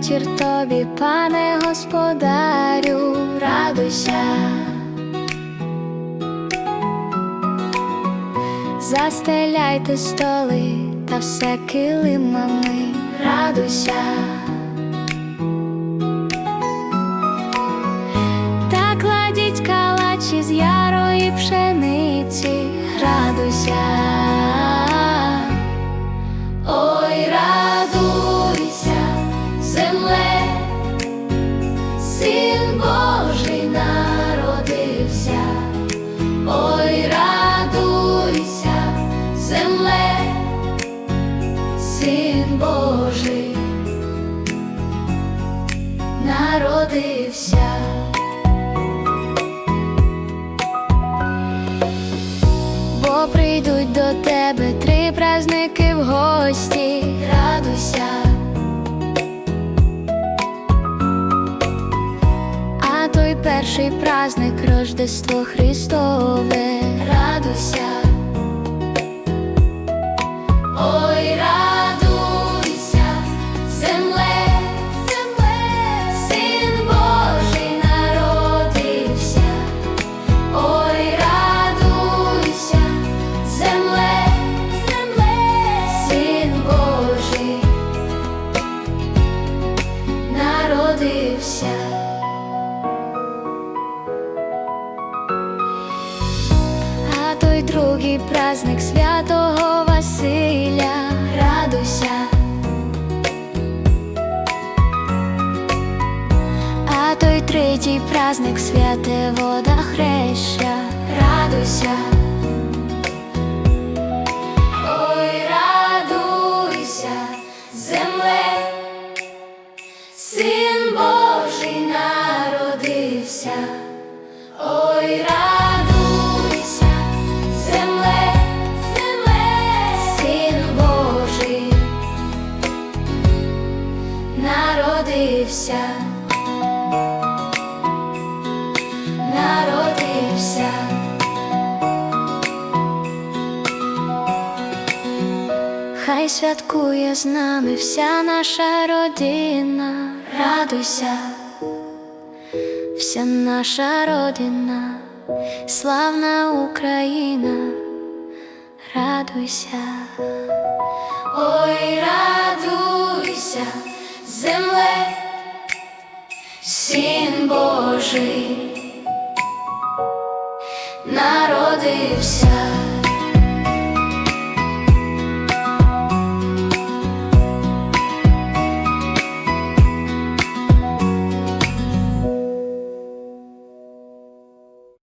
тобі, пане господарю, радуйся. Застеляйте столи та все килимами, радуйся. Та кладіть калачі з ярої пшениці, радуйся. Праздники в гості, радуйся. А той перший праздник Рождество Христове, радуйся. Народився. А той другий праздник святого Василя, радуйся. А той третій праздник святе вода хреща, радуйся. Земле, син народився, народився. Хай святкує з нами вся наша родина, радуйся. Вся наша родина, славна Україна, радуйся, син Божий народився.